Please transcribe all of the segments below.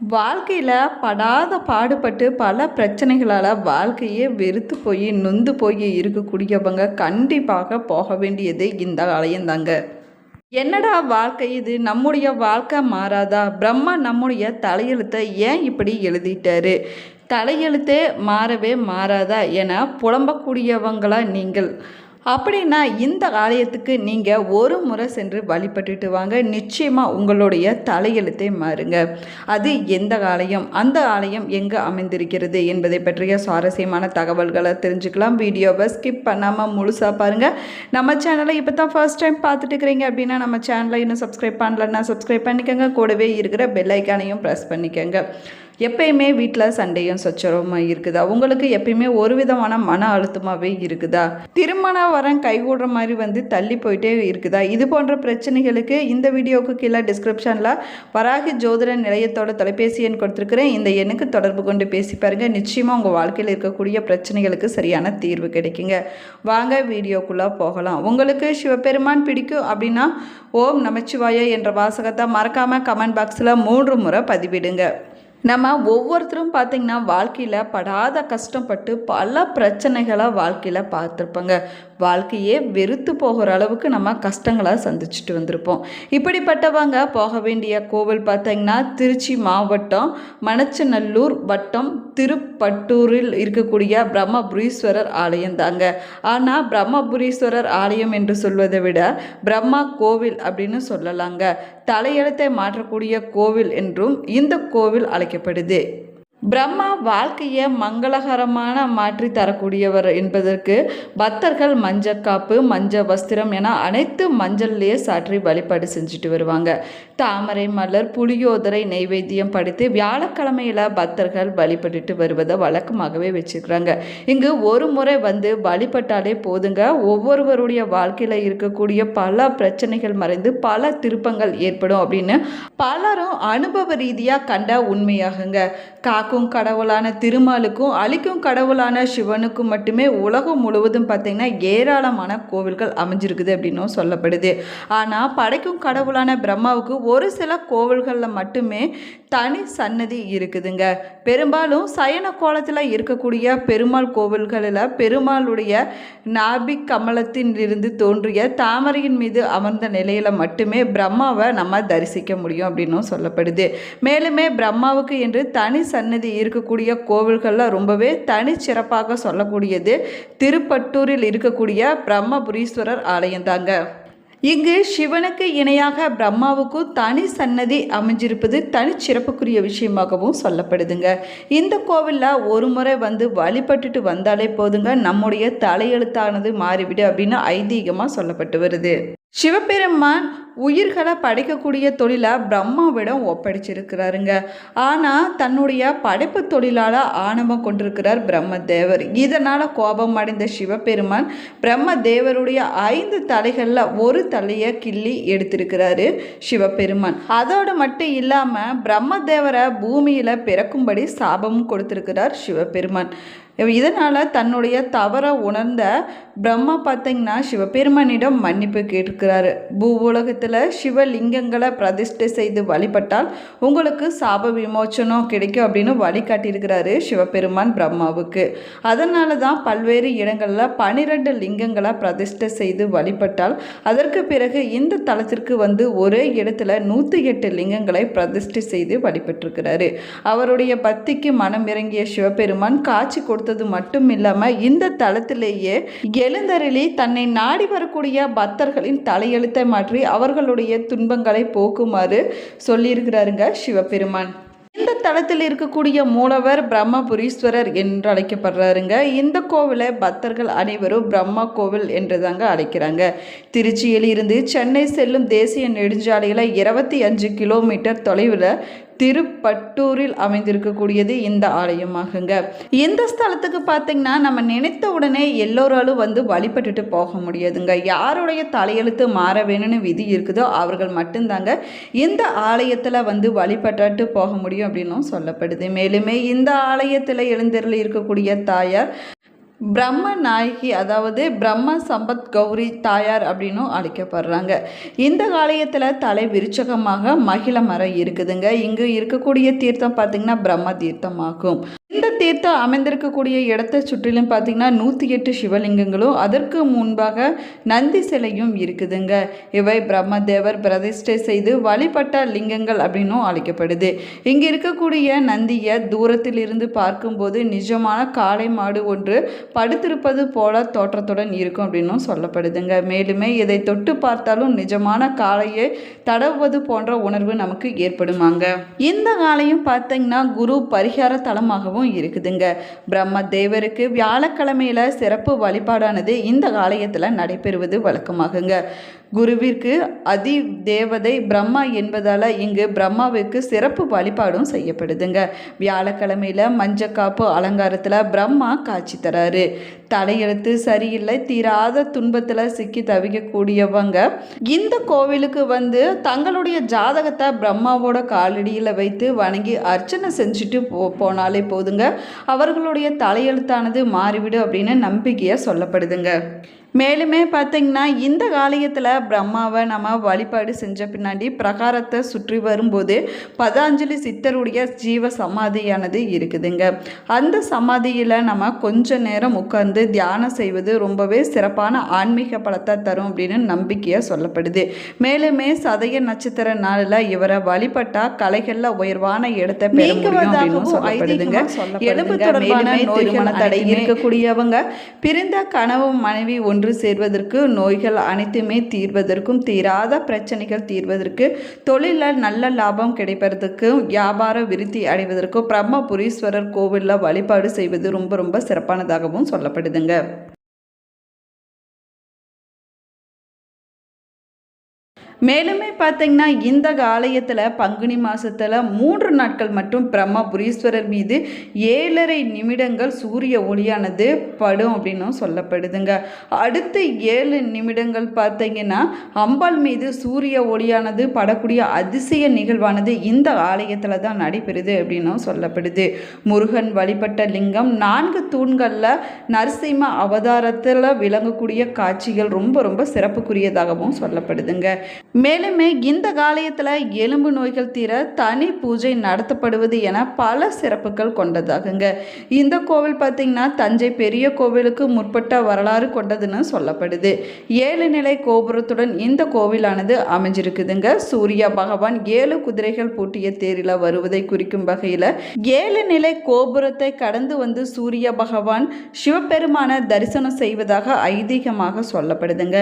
வாழ்க்கையில் படாத பாடுபட்டு பல பிரச்சனைகளால் வாழ்க்கையே வெறுத்து போய் நொந்து போய் இருக்கக்கூடியவங்க கண்டிப்பாக போக வேண்டியது இந்த ஆலயந்தாங்க. என்னடா வாழ்க்கை இது? நம்முடைய வாழ்க்கை மாறாதா? பிரம்மா நம்முடைய தலையெழுத்தை ஏன் இப்படி எழுதிட்டாரு? தலையெழுத்தே மாறவே மாறாதா என புலம்பக்கூடியவங்களா நீங்கள். அப்படின்னா இந்த ஆலயத்துக்கு நீங்கள் ஒரு முறை சென்று வழிபட்டுட்டு வாங்க. நிச்சயமாக உங்களுடைய தலையெழுத்தை மாறுங்க. அது எந்த ஆலயம் அந்த ஆலயம் எங்கே அமைந்திருக்கிறது என்பதை பற்றிய சுவாரஸ்யமான தகவல்களை தெரிஞ்சுக்கலாம். வீடியோவை ஸ்கிப் பண்ணாமல் முழுசாக பாருங்கள் நம்ம சேனலை இப்போ தான் ஃபர்ஸ்ட் டைம் பார்த்துட்டு இருக்கிறீங்க அப்படின்னா நம்ம சேனலை இன்னும் சப்ஸ்கிரைப் பண்ணலன்னா சப்ஸ்கிரைப் பண்ணிக்கோங்க. கூடவே இருக்கிற பெல் ஐக்கானையும் ப்ரெஸ் பண்ணிக்கோங்க. எப்பயுமே வீட்டில் சண்டையும் சச்சரவுமா இருக்குதா? உங்களுக்கு எப்பயுமே ஒரு விதமான மன அழுத்தமாகவே இருக்குதா? திருமண வரம் கைகூடுற மாதிரி வந்து தள்ளி போயிட்டே இருக்குதா? இது போன்ற பிரச்சனைகளுக்கு இந்த வீடியோவுக்கு கீழே டிஸ்கிரிப்ஷனில் வராகி ஜோதிட நிலையத்தோட தொலைபேசி எண் கொடுத்துருக்குறேன். இந்த எண்ணுக்கு தொடர்பு கொண்டு பேசி பாருங்கள் நிச்சயமாக உங்கள் வாழ்க்கையில் இருக்கக்கூடிய பிரச்சனைகளுக்கு சரியான தீர்வு கிடைக்குங்க. வாங்க வீடியோக்குள்ளே போகலாம். உங்களுக்கு சிவபெருமான் பிடிக்கும் அப்படின்னா ஓம் நமச்சிவாய என்ற வாசகத்தை மறக்காமல் கமெண்ட் பாக்ஸில் மூன்று முறை பதிவிடுங்க. நம்ம ஒவ்வொருத்தரும் பார்த்திங்கன்னா வாழ்க்கையில் படாத கஷ்டப்பட்டு பல பிரச்சனைகளை வாழ்க்கையில் பார்த்துருப்பாங்க. வாழ்க்கையே வெறுத்து போகிற அளவுக்கு நம்ம கஷ்டங்களை சந்திச்சுட்டு வந்திருப்போம். இப்படிப்பட்டவங்க போக வேண்டிய கோவில் பார்த்திங்கன்னா திருச்சி மாவட்டம் மணச்சநல்லூர் வட்டம் திருப்பட்டூரில் இருக்கக்கூடிய பிரம்மபுரீஸ்வரர் ஆலயம் தாங்க. ஆனால் பிரம்மபுரீஸ்வரர் ஆலயம் என்று சொல்வதை விட பிரம்மா கோவில் அப்படின்னு சொல்லலாங்க. தலையெழுத்தை மாற்றக்கூடிய கோவில் என்றும் இந்த கோவில் அழைக்கப்படுது. பிரம்மா வாழ்க்கையை மங்களகரமான மாற்றி தரக்கூடியவர் என்பதற்கு பக்தர்கள் மஞ்சக்காப்பு மஞ்ச வஸ்திரம் என அனைத்து மஞ்சள்லேயே சாற்றி வழிபாடு செஞ்சுட்டு வருவாங்க. தாமரை மலர் புளியோதரை நைவேத்தியம் படித்து வியாழக்கிழமையில் பக்தர்கள் வழிபட்டுட்டு வருவதை வழக்கமாகவே வச்சுக்கிறாங்க இங்கு ஒரு முறை வந்து வழிபட்டாலே போதுங்க. ஒவ்வொருவருடைய வாழ்க்கையில் இருக்கக்கூடிய பல பிரச்சனைகள் மறைந்து பல திருப்பங்கள் ஏற்படும் அப்படின்னு பலரும் அனுபவ ரீதியாக கண்ட உண்மையாகுங்க. காக்கும் கடவுளான திருமாலுக்கும் அழிக்கும் கடவுளான சிவனுக்கும் மட்டுமே உலகம் முழுவதும் பார்த்திங்கன்னா ஏராளமான கோவில்கள் அமைஞ்சிருக்குது அப்படின்னும் சொல்லப்படுது. ஆனால் படைக்கும் கடவுளான பிரம்மாவுக்கு ஒரு சில கோவில்களில் மட்டுமே தனி சன்னதி இருக்குதுங்க. பெரும்பாலும் சயன கோலத்தில் இருக்கக்கூடிய பெருமாள் கோவில்களில் பெருமாளுடைய நாபிக் கமலத்தின் இருந்து தோன்றிய தாமரையின் மீது அமர்ந்த நிலையில் மட்டுமே பிரம்மாவை நம்ம தரிசிக்க முடியும் அப்படின்னும் சொல்லப்படுது. மேலுமே பிரம்மாவுக்கு என்று தனி சன்னதி இருக்கக்கூடிய கோவில்களில் ரொம்பவே தனிச்சிறப்பாக சொல்லக்கூடியது. திருப்பட்டூரில் இருக்கக்கூடிய பிரம்மபுரீஸ்வரர் ஆலயம்தாங்க இங்கு சிவனுக்கு இணையாக பிரம்மாவுக்கும் தனி சன்னதி அமைஞ்சிருப்பது தனிச்சிறப்புக்குரிய விஷயமாகவும் சொல்லப்படுதுங்க. இந்த கோவிலில் ஒரு முறை வந்து வழிபட்டுட்டு வந்தாலே போதுங்க. நம்முடைய தலையெழுத்தானது மாறிவிடு அப்படின்னு ஐதீகமாக சொல்லப்பட்டு வருது. சிவபெருமான் உயிர்களை படைக்கக்கூடிய தொழிலை பிரம்மாவிடம் ஒப்படைச்சிருக்கிறாருங்க. ஆனால் தன்னுடைய படைப்பு தொழிலால் ஆணவம் கொண்டிருக்கிறார் பிரம்மதேவர். இதனால் கோபம் அடைந்த சிவபெருமான் பிரம்மதேவருடைய ஐந்து தலைகளில் ஒரு தலையை கிள்ளி எடுத்திருக்கிறாரு சிவபெருமான். அதோடு மட்டும் இல்லாமல் பிரம்மதேவரை பூமியில் பிறக்கும்படி சாபமும் கொடுத்திருக்கிறார் சிவபெருமான். இதனால் தன்னுடைய தவறை உணர்ந்த பிரம்மா பார்த்தீங்கன்னா சிவபெருமானிடம் மன்னிப்பு கேட்டிருக்கிறாரு. பூ உலகத்தில் சிவலிங்கங்களை பிரதிஷ்டை செய்து வழிபட்டால் உங்களுக்கு சாப விமோச்சனம் கிடைக்கும் அப்படின்னு வழிகாட்டியிருக்கிறாரு சிவபெருமான் பிரம்மாவுக்கு. அதனால தான் பல்வேறு இடங்களில் பனிரெண்டு லிங்கங்களை பிரதிஷ்டை செய்து வழிபட்டால் அதற்கு பிறகு இந்த தலத்திற்கு வந்து ஒரே இடத்துல நூற்றி எட்டு லிங்கங்களை பிரதிஷ்டை செய்து வழிபட்டிருக்கிறாரு. அவருடைய பக்திக்கு மனம் இறங்கிய சிவபெருமான் காட்சி கொடுத்தது மட்டும் இல்லாமல் இந்த தளத்திலேயே எழுந்தருளி தன்னை நாடி வரக்கூடிய பக்தர்களின் தலையெழுத்தை மாற்றி அவர்களுடைய துன்பங்களை போக்குமாறு சொல்லியிருக்கிறாருங்க சிவபெருமான். இந்த தளத்தில் இருக்கக்கூடிய மூலவர் பிரம்மபுரீஸ்வரர் என்று அழைக்கப்படுறாருங்க. இந்த கோவிலை பக்தர்கள் அனைவரும் பிரம்மா கோவில் என்று தாங்க அழைக்கிறாங்க. திருச்சியில் இருந்து சென்னை செல்லும் தேசிய நெடுஞ்சாலையில் இருபத்தி அஞ்சு கிலோமீட்டர் தொலைவில் திருப்பட்டூரில் அமைந்திருக்கக்கூடியது இந்த ஆலயமாகுங்க. இந்த ஸ்தலத்துக்கு பார்த்தீங்கன்னா நம்ம நினைத்த உடனே எல்லோராலும் வந்து வழிபட்டுட்டு போக முடியாதுங்க. யாருடைய தலையெழுத்து மாற வேணும்னு விதி இருக்குதோ அவர்கள் மட்டும்தாங்க இந்த ஆலயத்தில் வந்து வழிபட்டு போக முடியும் அப்படின்னும் சொல்லப்படுது. மேலுமே இந்த ஆலயத்தில் எழுந்தருள் இருக்கக்கூடிய தாயார் பிரம்ம நாயகி அதாவது பிரம்ம சம்பத் கௌரி தாயார் அப்படின்னும் அழைக்கப்படுறாங்க. இந்த ஆலயத்தில் தலை விருச்சகமாக மகிழ மரம் இருக்குதுங்க. இங்கு இருக்கக்கூடிய தீர்த்தம் பார்த்திங்கன்னா பிரம்ம தீர்த்தமாகும். இந்த தீர்த்தம் அமைந்திருக்கக்கூடிய இடத்தை சுற்றிலும் பார்த்திங்கன்னா நூற்றி எட்டு சிவலிங்கங்களும் அதற்கு முன்பாக நந்தி சிலையும் இருக்குதுங்க. இவை பிரம்மதேவர் பிரதிஷ்டை செய்து வழிபட்ட லிங்கங்கள் அப்படின்னும் அழைக்கப்படுது. இங்கே இருக்கக்கூடிய நந்தியை தூரத்தில் இருந்து பார்க்கும்போது நிஜமான காளை மாடு ஒன்று படுத்திருப்பது போல தோற்றத்துடன் இருக்கும் அப்படின்னும் சொல்லப்படுதுங்க. மேலுமே இதை தொட்டு பார்த்தாலும் நிஜமான காளையை தடவுவது போன்ற உணர்வு நமக்கு ஏற்படுமாங்க. இந்த காலையும் பார்த்தீங்கன்னா குரு பரிகார தலமாகவும் இருக்குதுங்க. பிரம்ம தேவருக்கு வியாழக்கிழமையில சிறப்பு வழிபாடானது இந்த ஆலயத்தில் நடைபெறுவது வழக்கமாகுங்க. குருவிற்கு அதி தேவதை பிரம்மா என்பதால் இங்கு பிரம்மாவுக்கு சிறப்பு வழிபாடும் செய்யப்படுதுங்க. வியாழக்கிழமையில் மஞ்சக்காப்பு அலங்காரத்தில் பிரம்மா காட்சி தராரு. தலையெழுத்து சரியில்லை தீராத துன்பத்தில் சிக்கி தவிக்கக்கூடியவங்க இந்த கோவிலுக்கு வந்து தங்களுடைய ஜாதகத்தை பிரம்மாவோட காலடியில் வைத்து வணங்கி அர்ச்சனை செஞ்சுட்டு போ போனாலே போதுங்க. அவர்களுடைய தலையெழுத்தானது மாறிவிடும் அப்படின்னு நம்பிக்கையாக சொல்லப்படுதுங்க. மேலுமே பார்த்தீங்கன்னா இந்த காலயத்தில் பிரம்மாவை நம்ம வழிபாடு செஞ்ச பின்னாடி பிரகாரத்தை சுற்றி வரும்போது பதாஞ்சலி சித்தருடைய ஜீவ சமாதியானது இருக்குதுங்க. அந்த சமாதியில் நம்ம கொஞ்ச நேரம் உட்கார்ந்து தியானம் செய்வது ரொம்பவே சிறப்பான ஆன்மீக பலத்தை தரும் அப்படின்னு நம்பிக்கையாக சொல்லப்படுது. மேலுமே சதய நட்சத்திர நாளில் இவரை வழிபட்டா கலைகளில் உயர்வான இடத்தை பெற முடியும் சொல்லப்படுதுங்க. எலும்பு தொடர்பான திருமண தடை இருக்கக்கூடியவங்க பிரிந்த கனவு மனைவி ஒன்று ஒன்று சேர்வதற்கு நோய்கள் அனைத்துமே தீர்வதற்கும் தீராத பிரச்சனைகள் தீர்வதற்கு தொழிலில் நல்ல லாபம் கிடைப்பதற்கும் வியாபார விருத்தி அடைவதற்கும் பிரம்மபுரீஸ்வரர் கோவிலில் வழிபாடு செய்வது ரொம்ப ரொம்ப சிறப்பானதாகவும் சொல்லப்படுதுங்க. மேலுமே பார்த்தீங்கன்னா இந்த ஆலயத்தில் பங்குனி மாதத்தில் மூன்று நாட்கள் மட்டும் பிரம்மபுரீஸ்வரர் மீது ஏழரை நிமிடங்கள் சூரிய ஒளியானது படும் அப்படின்னும் சொல்லப்படுதுங்க. அடுத்த ஏழு நிமிடங்கள் பார்த்தீங்கன்னா அம்பாள் மீது சூரிய ஒளியானது படக்கூடிய அதிசய நிகழ்வானது இந்த ஆலயத்தில் தான் நடைபெறுது அப்படின்னும் சொல்லப்படுது. முருகன் வழிபட்ட லிங்கம் நான்கு தூண்களில் நரசிம்ம அவதாரத்தில் விளங்கக்கூடிய காட்சிகள் ரொம்ப ரொம்ப சிறப்புக்குரியதாகவும் சொல்லப்படுதுங்க. மேலுமே இந்த காலயத்தில் எலும்பு நோய்கள் தீர தனி பூஜை நடத்தப்படுவது என பல சிறப்புகள் கொண்டதாகுங்க. இந்த கோவில் பார்த்திங்கன்னா தஞ்சை பெரிய கோவிலுக்கு முற்பட்ட வரலாறு கொண்டதுன்னு சொல்லப்படுது. ஏழு நிலை கோபுரத்துடன் இந்த கோவிலானது அமைஞ்சிருக்குதுங்க. சூரிய பகவான் ஏழு குதிரைகள் பூட்டிய தேரில் வருவதை குறிக்கும் வகையில் ஏழு நிலை கோபுரத்தை கடந்து வந்து சூரிய பகவான் சிவபெருமான தரிசனம் செய்வதாக ஐதீகமாக சொல்லப்படுதுங்க.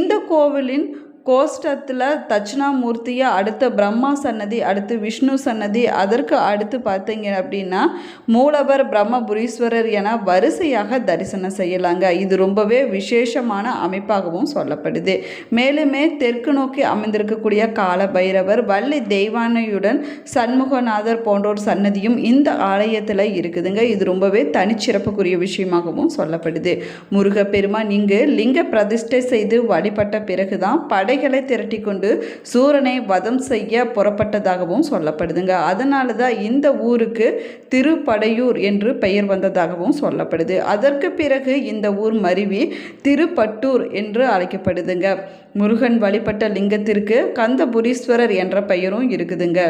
இந்த கோவிலின் கோஷ்டத்தில் தட்சிணாமூர்த்தியை அடுத்த பிரம்மா சன்னதி அடுத்து விஷ்ணு சன்னதி அதற்கு அடுத்து பார்த்தீங்க அப்படின்னா மூலவர் பிரம்மபுரீஸ்வரர் என வரிசையாக தரிசனம் செய்யலாங்க. இது ரொம்பவே விசேஷமான அமைப்பாகவும் சொல்லப்படுது. மேலுமே தெற்கு நோக்கி அமைந்திருக்கக்கூடிய கால பைரவர் வள்ளி தெய்வானையுடன் சண்முகநாதர் போன்றோர் சன்னதியும் இந்த ஆலயத்தில் இருக்குதுங்க. இது ரொம்பவே தனிச்சிறப்புக்குரிய விஷயமாகவும் சொல்லப்படுது. முருகப்பெருமான் இங்கு லிங்க பிரதிஷ்டை செய்து வழிபட்ட பிறகுதான் படை படைகளை திரட்டி கொண்டு சூரனை வதம் செய்ய புறப்பட்டதாகவும் சொல்லப்படுதுங்க. அதனால தான் இந்த ஊருக்கு திருப்படையூர் என்று பெயர் வந்ததாகவும் சொல்லப்படுது. அதற்கு பிறகு இந்த ஊர் மருவி திருப்பட்டூர் என்று அழைக்கப்படுதுங்க. முருகன் வழிபட்ட லிங்கத்திற்கு கந்தபுரீஸ்வரர் என்ற பெயரும் இருக்குதுங்க.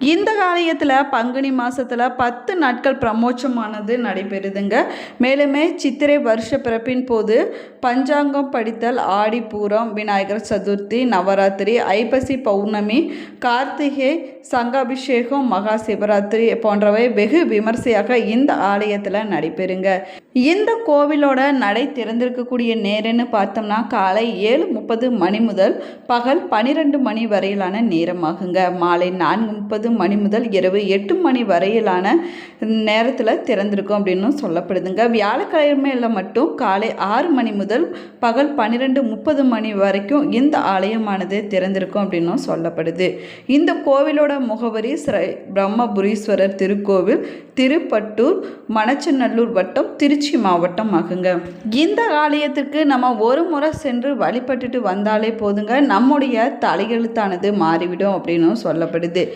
இந்த காலயத்தில் பங்குனி மாதத்தில் பத்து நாட்கள் பிரமோச்சமானது நடைபெறுதுங்க. மேலுமே சித்திரை வருஷ பிறப்பின் போது பஞ்சாங்கம் படித்தல் ஆடி பூரம் விநாயகர் சதுர்த்தி நவராத்திரி ஐப்பசி பௌர்ணமி கார்த்திகை சங்காபிஷேகம் மகா சிவராத்திரி போன்றவை வெகு விமர்சையாக இந்த ஆலயத்தில் நடைபெறுங்க. இந்த கோவிலோட நடை திறந்திருக்கக்கூடிய நேரம்னு பார்த்தோம்னா காலை ஏழு முப்பது மணி முதல் பகல் பனிரெண்டு மணி வரையிலான நேரமாகுங்க. மாலை நான்கு முப்பது மணி முதல் இரவு எட்டு மணி வரையிலான நேரத்தில் திறந்திருக்கும் அப்படின்னு சொல்லப்படுதுங்க. வியாழக்கிழமையில் மட்டும் காலை ஆறு மணி முதல் பகல் பன்னிரெண்டு முப்பது மணி வரைக்கும் இந்த ஆலயமானது திறந்திருக்கும் அப்படின்னும் சொல்லப்படுது. இந்த கோவிலோட முகவரி ஸ்ரீ பிரம்மபுரீஸ்வரர் திருக்கோவில் திருப்பட்டூர் மணச்சநல்லூர் வட்டம் திருச்சி மாவட்டம் ஆகுங்க. இந்த ஆலயத்திற்கு நம்ம ஒரு முறை சென்று வழிபட்டுட்டு வந்தாலே போதுங்க. நம்முடைய தலையெழுத்தானது மாறிவிடும் அப்படின்னு சொல்லப்படுது.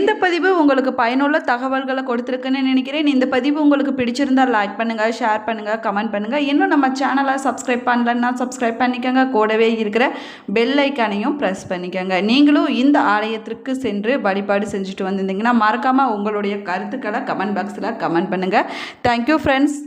இந்த பதிவு உங்களுக்கு பயனுள்ள தகவல்களை கொடுத்துருக்குன்னு நினைக்கிறேன். இந்த பதிவு உங்களுக்கு பிடிச்சிருந்தால் லைக் பண்ணுங்கள் ஷேர் பண்ணுங்கள் கமெண்ட் பண்ணுங்கள் இன்னும் நம்ம சேனலை சப்ஸ்கிரைப் பண்ணலன்னா சப்ஸ்கிரைப் பண்ணிக்கோங்க. கூடவே இருக்கிற பெல் ஐக்கானையும் ப்ரெஸ் பண்ணிக்கோங்க. நீங்களும் இந்த ஆலயத்திற்கு சென்று வழிபாடு செஞ்சுட்டு வந்திருந்தீங்கன்னா மறக்காமல் உங்களுடைய கருத்துக்களை கமெண்ட் பாக்ஸில் கமெண்ட் பண்ணுங்கள் தேங்க்யூ ஃப்ரெண்ட்ஸ்